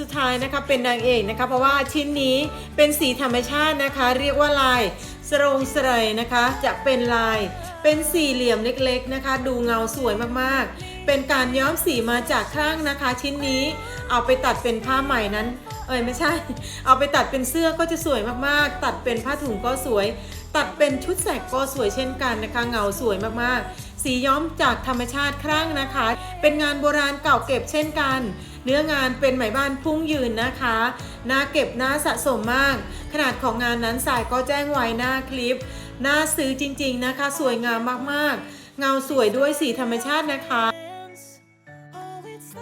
สุดท้ายนะคะเป็นนางเอกนะคะเพราะว่าชิ้นนี้เป็นสีธรรมชาตินะคะ เรียกว่าลายสรงสไรนะคะ จะเป็นลายเป็นสี่เหลี่ยมเล็กๆนะคะ ดูเงาสวยมากๆ เป็นการย้อมสีมาจากครั่งนะคะ ชิ้นนี้เอาไปตัดเป็นผ้าใหม่นั้น เอ้ยไม่ใช่ เอาไปตัดเป็นเสื้อก็จะสวยมากๆ ตัดเป็นผ้าถุงก็สวย ตัดเป็นชุดแสกก็สวยเช่นกันนะคะ เงาสวยมากๆ สีย้อมจากธรรมชาติครั่งนะคะ เป็นงานโบราณเก่าเก็บเช่นกัน เนื้องานเป็นไหมบ้านพุ่งยืนนะคะน่าเก็บน่าสะสมมาก ขนาดของงานนั้นสายก็แจ้งไว้หน้าคลิปน่าซื้อจริงๆนะคะ สวยงามมากๆ เงาสวยด้วยสีธรรมชาตินะคะ